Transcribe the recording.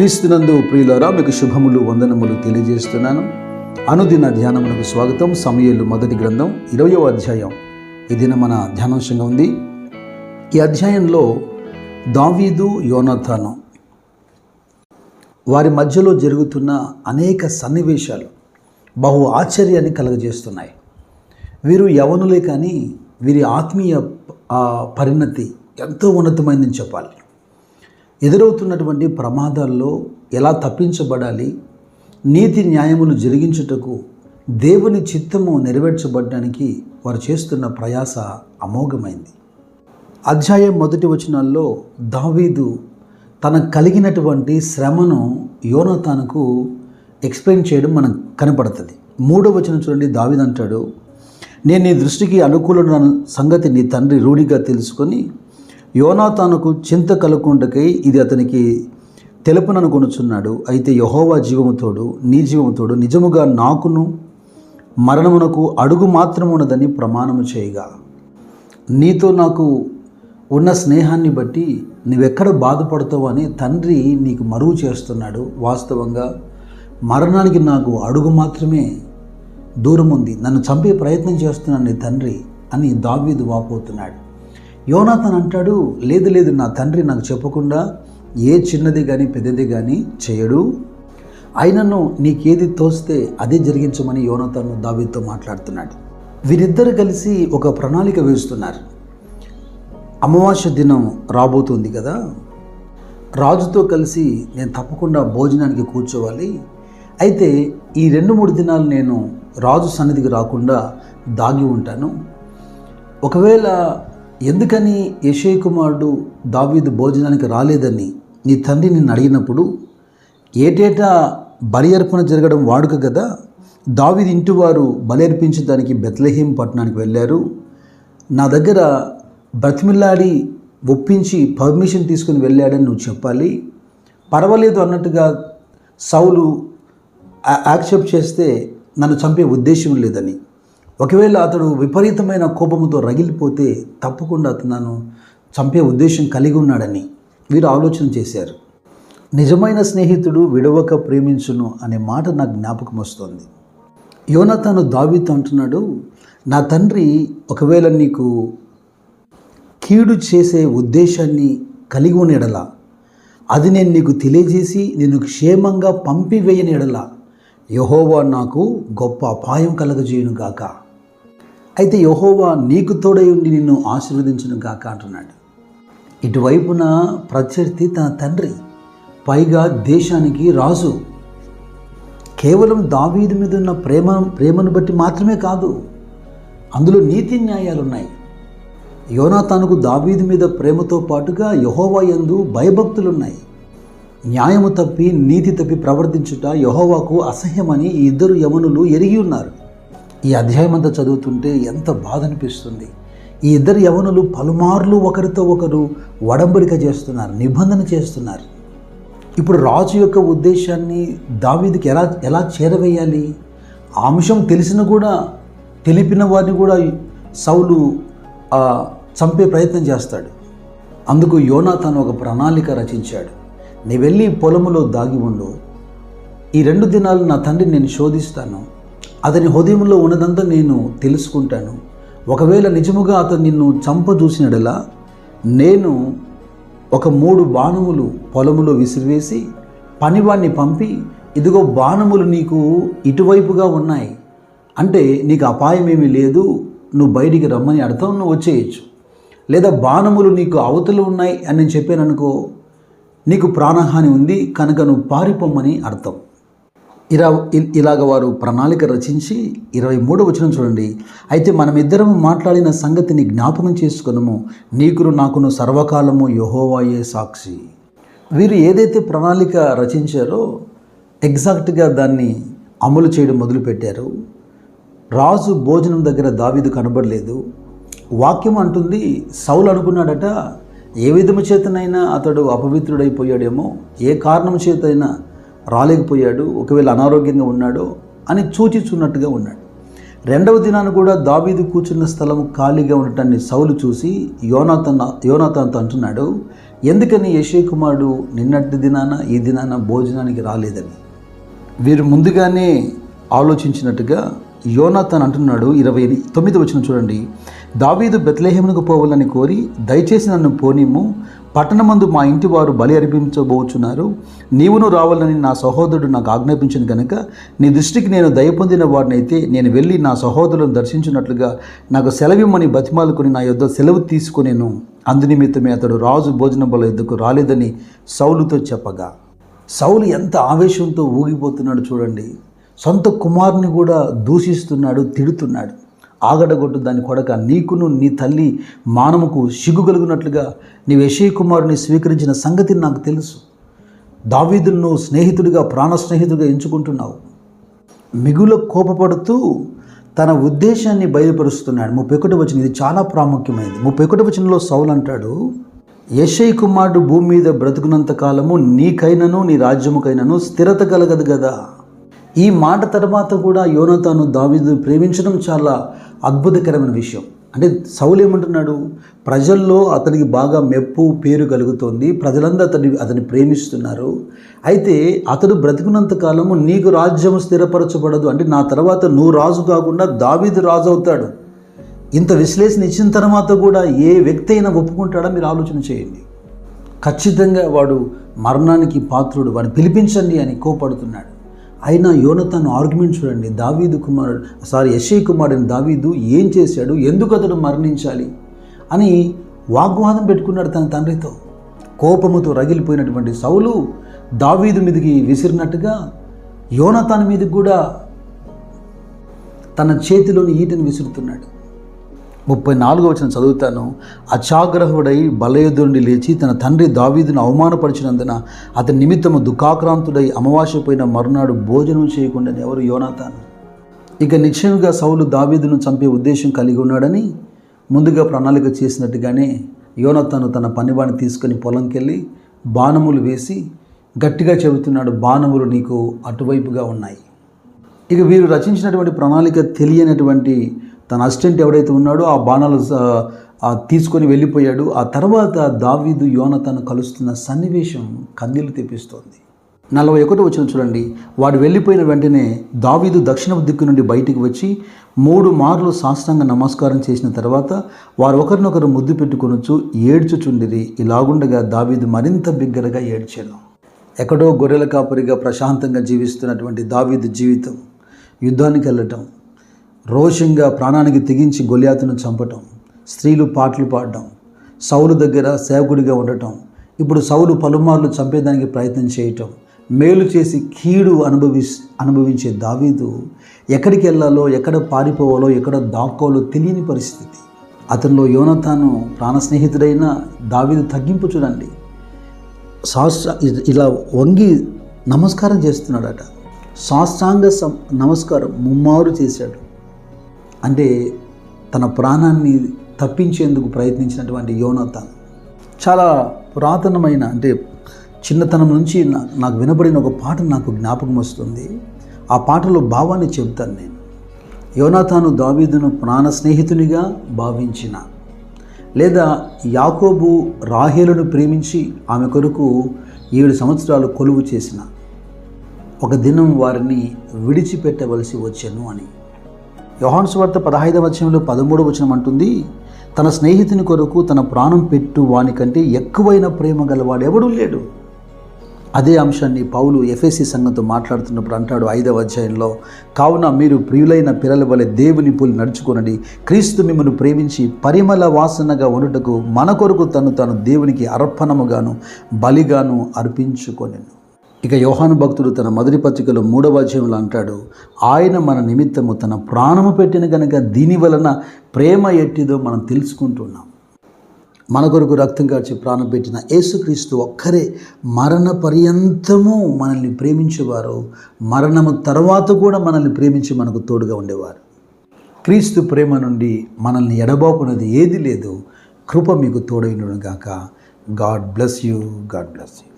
క్రీస్తునందు ప్రియులారా మీకు శుభములు వందనములు తెలియజేస్తున్నాను. అనుదిన ధ్యానములకు స్వాగతం. సమయలు మొదటి గ్రంథం ఇరవయో అధ్యాయం. ఇది మన ధ్యానాంశంగా ఉంది. ఈ అధ్యాయంలో దావీదు యోనథాను వారి మధ్యలో జరుగుతున్న అనేక సన్నివేశాలు బహు ఆశ్చర్యాన్ని కలుగజేస్తున్నాయి. వీరు యవనులే కానీ వీరి ఆత్మీయ పరిణతి ఎంతో ఉన్నతమైందని చెప్పాలి. ఎదురవుతున్నటువంటి ప్రమాదాల్లో ఎలా తప్పించబడాలి నీతి న్యాయములు జరిగించుటకు దేవుని చిత్తము నెరవేర్చబడడానికి వారు చేస్తున్న ప్రయాస అమోఘమైంది. అధ్యాయం మొదటి వచనాల్లో దావీదు తనకు కలిగినటువంటి శ్రమను యోనతానుకు ఎక్స్ప్లెయిన్ చేయడం మనకు కనపడుతుంది. మూడో వచనం చూడండి దావీదు అంటాడు నేను నీ దృష్టికి అనుకూలమైన సంగతి నీ తండ్రి రూఢిగా తెలుసుకొని యోనాతానుకు చింత కలుగుండకై ఇది అతనికి తెలుపుననుకొనుచున్నాడు. అయితే యహోవా జీవముతోడు నీ జీవముతోడు నిజముగా నాకును మరణమునకు అడుగు మాత్రమున్నదని ప్రమాణము చేయగా. నీతో నాకు ఉన్న స్నేహాన్ని బట్టి నువ్వెక్కడ బాధపడతావు అని తండ్రి నీకు మరువు చేస్తున్నాడు. వాస్తవంగా మరణానికి నాకు అడుగు మాత్రమే దూరం ఉంది నన్ను చంపే ప్రయత్నం చేస్తున్నాను నీ తండ్రి అని దావీదు వాపోతున్నాడు. యోనాథన్ అంటాడు లేదు లేదు నా తండ్రి నాకు చెప్పకుండా ఏ చిన్నది కానీ పెద్దది కానీ చేయడు. అయినను నీకేది తోస్తే అదే జరిగించమని యోనతను దావీతో మాట్లాడుతున్నాడు. వీరిద్దరు కలిసి ఒక ప్రణాళిక వేస్తున్నారు. అమావాస్య దినం రాబోతుంది కదా. రాజుతో కలిసి నేను తప్పకుండా భోజనానికి కూర్చోవాలి. అయితే ఈ రెండు మూడు దినాలు నేను రాజు సన్నిధికి రాకుండా దాగి ఉంటాను. ఒకవేళ ఎందుకని యశయ్ కుమారుడు దావీదు భోజనానికి రాలేదని నీ తండ్రి నిన్ను అడిగినప్పుడు ఏటేటా బలి అర్పణ జరగడం వాడుక కదా దావీదు ఇంటి వారు బలి అర్పించడానికి పట్టణానికి వెళ్ళారు. నా దగ్గర బ్రతిమిల్లాడి ఒప్పించి పర్మిషన్ తీసుకుని వెళ్ళాడని నువ్వు చెప్పాలి. పర్వాలేదు అన్నట్టుగా సౌలు యాక్సెప్ట్ చేస్తే నన్ను చంపే ఉద్దేశం లేదని. ఒకవేళ అతడు విపరీతమైన కోపంతో రగిలిపోతే తప్పకుండా అతను నన్ను చంపే ఉద్దేశం కలిగి ఉన్నాడని వీరు ఆలోచన చేశారు. నిజమైన స్నేహితుడు విడవక ప్రేమించును అనే మాట నాకు జ్ఞాపకం వస్తుంది. యోనతాను దావితో అంటున్నాడు నా తండ్రి ఒకవేళ నీకు కీడు చేసే ఉద్దేశాన్ని కలిగి ఉండేడలా ఎడల అది నేను నీకు తెలియజేసి నేను క్షేమంగా పంపివేయని ఎడల యహోవా నాకు గొప్ప అపాయం కలగజేయును గాక. అయితే యహోవా నీకు తోడై ఉండి నిన్ను ఆశీర్వదించును గాక అంటున్నాడు. ఇటువైపున ప్రత్యర్థి తన తండ్రి పైగా దేశానికి రాజు. కేవలం దావీదు మీద ఉన్న ప్రేమ ప్రేమను బట్టి మాత్రమే కాదు అందులో నీతి న్యాయాలు ఉన్నాయి యోనాతానుకు దావీదు మీద ప్రేమతో పాటుగా యహోవా యందు భయభక్తులున్నాయి. న్యాయము తప్పి నీతి తప్పి ప్రవర్తించుట యహోవాకు అసహ్యమని ఈ ఇద్దరు యమనులు ఎరిగి ఉన్నారు. ఈ అధ్యాయం అంతా చదువుతుంటే ఎంత బాధ అనిపిస్తుంది. ఈ ఇద్దరు యవనులు పలుమార్లు ఒకరితో ఒకరు వడంబడిక చేస్తున్నారు నిబంధన చేస్తున్నారు. ఇప్పుడు రాజు యొక్క ఉద్దేశాన్ని దావీదికి ఎలా ఎలా చేరవేయాలి? ఆ అంశం తెలిసిన కూడా తెలిపిన వారిని కూడా సౌలు చంపే ప్రయత్నం చేస్తాడు. అందుకు యోనాథాను ఒక ప్రణాళిక రచించాడు. నీ వెళ్ళి పొలములో దాగి ఉండు. ఈ రెండు దినాలు నా తండ్రిని నేను శోధిస్తాను. అతని హృదయంలో ఉన్నదంతా నేను తెలుసుకుంటాను. ఒకవేళ నిజముగా అతను నిన్ను చంపదూసినడలా నేను ఒక మూడు బాణములు పొలములో విసిరివేసి పనివాణ్ణి పంపి ఇదిగో బాణములు నీకు ఇటువైపుగా ఉన్నాయి. అంటే నీకు అపాయం ఏమీ లేదు నువ్వు బయటికి రమ్మని అర్థం నువ్వు వచ్చేయచ్చు. లేదా బాణములు నీకు అవతలు ఉన్నాయి అని నేను చెప్పాను అనుకో నీకు ప్రాణహాని ఉంది కనుక నువ్వు పారిపోమ్మని అర్థం. ఇలా ఇ- ఇలాగ వారు ప్రణాళిక రచించి ఇరవై మూడు వచనం చూడండి. అయితే మనమిద్దరము మాట్లాడిన సంగతిని జ్ఞాపకం చేసుకునము. నీకును నాకును సర్వకాలము యహోవాయే సాక్షి. వీరు ఏదైతే ప్రణాళిక రచించారో ఎగ్జాక్ట్గా దాన్ని అమలు చేయడం మొదలుపెట్టారు. రాజు భోజనం దగ్గర దావీదు కనబడలేదు. వాక్యం అంటుంది సౌలు అనుకున్నాడట ఏ విధము చేతనైనా అతడు అపవిత్రుడైపోయాడేమో ఏ కారణం చేతైనా రాలేకపోయాడు ఒకవేళ అనారోగ్యంగా ఉన్నాడో అని సూచిస్తున్నట్టుగా ఉన్నాడు. రెండవ దినాన కూడా దావీదు కూర్చున్న స్థలం ఖాళీగా ఉండటాన్ని సౌలు చూసి యోనాతన్ యోనాతన్తో అంటున్నాడు ఎందుకని యశే కుమారుడు నిన్నటి దినాన ఈ దినాన భోజనానికి రాలేదని? వీరు ముందుగానే ఆలోచించినట్టుగా యోనాథన్ అంటున్నాడు ఇరవై తొమ్మిది వచ్చిన చూడండి దావీదు బెత్లెహేమునకు పోవాలని కోరి దయచేసి నన్ను పోనిమ్ము పట్టణమందు మా ఇంటి వారు బలి అర్పించబోచున్నారు. నీవును రావాలని నా సహోదరుడు నాకు ఆజ్ఞాపించిన కనుక నీ దృష్టికి నేను దయ పొందిన వాడినైతే నేను వెళ్ళి నా సహోదరులను దర్శించినట్లుగా నాకు సెలవిమ్మని బతిమాలుకొని నా యొద్ద సెలవు తీసుకునేను. అందునిమిత్తమే అతడు రాజు భోజన బల ఎద్దుకు రాలేదని సౌలుతో చెప్పగా సౌలు ఎంత ఆవేశంతో ఊగిపోతున్నాడు చూడండి. సొంత కుమారుని కూడా దూషిస్తున్నాడు తిడుతున్నాడు. ఆగడగొట్టు దాని కొడక నీకును నీ తల్లి మానముకు సిగ్గు కలుగునట్లుగా నీవు యశయ్య కుమారుని స్వీకరించిన సంగతి నాకు తెలుసు. దావీదును స్నేహితుడిగా ప్రాణ స్నేహితుడిగా ఎంచుకుంటున్నావు. మిగుల కోపపడుతూ తన ఉద్దేశాన్ని బయలుపరుస్తున్నాడు. ముప్పై ఒకటి వచనం ఇది చాలా ప్రాముఖ్యమైనది. ముప్పై ఒకటి వచనంలో సౌలు అంటాడు యశయ్ కుమారుడు భూమి మీద బ్రతుకున్నంత కాలము నీకైనను నీ రాజ్యముకైనను స్థిరత కలగదు కదా ఈ మాట తర్వాత కూడా యోనతాను దావీదు ప్రేమించడం చాలా అద్భుతకరమైన విషయం. అంటే సౌలు ఏమంటున్నాడు? ప్రజల్లో అతనికి బాగా మెప్పు పేరు కలుగుతోంది. ప్రజలందరూ అతని అతన్ని ప్రేమిస్తున్నారు. అయితే అతడు బ్రతికున్నంత కాలము నీకు రాజ్యం స్థిరపరచబడదు. అంటే నా తర్వాత నువ్వు రాజు కాకుండా దావీదు రాజు అవుతాడు. ఇంత విశ్లేషణ ఇచ్చిన తర్వాత కూడా ఏ వ్యక్తి అయినా ఒప్పుకుంటాడా? మీరు ఆలోచన చేయండి. ఖచ్చితంగా వాడు మరణానికి పాత్రుడు. వాడిని పిలిపించండి అని కోపడుతున్నాడు. అయినా యోనతాను ఆర్గ్యుమెంట్ చూడండి. దావీదు కుమారుడు సారీ యశయ్ కుమారుడు దావీదు ఏం చేశాడు? ఎందుకు అతడు మరణించాలి? అని వాగ్వాదం పెట్టుకున్నాడు తన తండ్రితో. కోపముతో రగిలిపోయినటువంటి సౌలు దావీదు మీదకి విసిరినట్టుగా యోనతాన్ మీదకి కూడా తన చేతిలోని ఈటని విసురుతున్నాడు. ముప్పై నాలుగో వచ్చిన చదువుతాను. అచాగ్రహుడై బలయుధుడిని లేచి తన తండ్రి దావీదును అవమానపరిచినందున అతని నిమిత్తము దుఃఖాక్రాంతుడై అమావాస్య పోయిన మరునాడు భోజనం చేయకుండా ఎవరు యోనాతాను? ఇక నిశ్చయంగా సౌలు దావీదును చంపే ఉద్దేశం కలిగి ఉన్నాడని ముందుగా ప్రణాళిక చేసినట్టుగానే యోనతాను తన పనివాణి తీసుకొని పొలంకెళ్ళి బాణములు వేసి గట్టిగా చెబుతున్నాడు బాణములు నీకు అటువైపుగా ఉన్నాయి. ఇక వీరు రచించినటువంటి ప్రణాళిక తెలియనటువంటి తన అసిస్టెంట్ ఎవడైతే ఉన్నాడో ఆ బాణాలు తీసుకొని వెళ్ళిపోయాడు. ఆ తర్వాత దావీదు యోనతను కలుస్తున్న సన్నివేశం కన్నీళ్ళు తెప్పిస్తోంది. నలభై ఒకటి వచ్చిన చూడండి. వాడు వెళ్ళిపోయిన వెంటనే దావీదు దక్షిణ దిక్కు నుండి బయటికి వచ్చి మూడు మార్లు సాష్టాంగ నమస్కారం చేసిన తర్వాత వారు ఒకరినొకరు ముద్దు పెట్టుకొనొచ్చు ఏడ్చుచుండిరి. ఇలాగుండగా దావీదు మరింత బిగ్గరగా ఏడ్చాను. ఎక్కడో గొర్రెల కాపరిగా ప్రశాంతంగా జీవిస్తున్నటువంటి దావీదు జీవితం యుద్ధానికి వెళ్ళటం రోషంగా ప్రాణానికి తెగించి గొలియాతును చంపటం స్త్రీలు పాటలు పాడటం సౌలు దగ్గర సేవకుడిగా ఉండటం ఇప్పుడు సౌలు పలుమార్లు చంపేదానికి ప్రయత్నం చేయటం మేలు చేసి కీడు అనుభవి అనుభవించే దావీదు ఎక్కడికి వెళ్ళాలో ఎక్కడ పారిపోవాలో ఎక్కడ దాక్కోవాలో తెలియని పరిస్థితి. అతనిలో యోనతాను ప్రాణ స్నేహితుడైన దావీదు తగ్గింపు చూడండి. సాష్ట ఇలా వంగి నమస్కారం చేస్తున్నాడట. సాష్టాంగ సం నమస్కారం ముమ్మారు చేశాడు. అంటే తన ప్రాణాన్ని తప్పించేందుకు ప్రయత్నించినటువంటి యోనతాన్. చాలా పురాతనమైన అంటే చిన్నతనం నుంచి నాకు వినబడిన ఒక పాట నాకు జ్ఞాపకం వస్తుంది. ఆ పాటలో భావాన్ని చెబుతాను నేను. యోనాథాను దావీదును ప్రాణ స్నేహితునిగా భావించిన లేదా యాకోబు రాహేలును ప్రేమించి ఆమె కొరకు ఏడు సంవత్సరాలు కొలువు చేసిన ఒక దినం వారిని విడిచిపెట్టవలసి వచ్చాను అని. యోహాన్స్ వార్త పదహైదవ వచనంలో పదమూడవ వచనం అంటుంది తన స్నేహితుని కొరకు తన ప్రాణం పెట్టు వానికంటే ఎక్కువైన ప్రేమ గలవాడు ఎవడూ లేడు. అదే అంశాన్ని పౌలు ఎఫ్ఎస్సి సంఘంతో మాట్లాడుతున్నప్పుడు అంటాడు ఐదవ అధ్యాయంలో కావున మీరు ప్రియులైన పిల్లల వలె దేవుని పోలి నడుచుకొనండి. క్రీస్తు మిమ్మల్ని ప్రేమించి పరిమళ వాసనగా ఉండుటకు మన కొరకు తను తాను దేవునికి అర్పణముగాను బలిగాను అర్పించుకొనెను. ఇక యోహాను భక్తుడు తన మొదటి పత్రికలో మూడవ అధ్యాయంలో అంటాడు ఆయన మన నిమిత్తము తన ప్రాణము పెట్టిన కనుక దీని వలన ప్రేమ ఎట్టిదో మనం తెలుసుకుంటున్నాం. మన కొరకు రక్తం కాచి ప్రాణం పెట్టిన యేసుక్రీస్తు ఒక్కరే మరణ పర్యంతము మనల్ని ప్రేమించేవారు మరణము తర్వాత కూడా మనల్ని ప్రేమించి మనకు తోడుగా ఉండేవారు. క్రీస్తు ప్రేమ నుండి మనల్ని ఎడబాపునది ఏది లేదు కృప మీకు తోడైనను గాక. God bless you God bless you.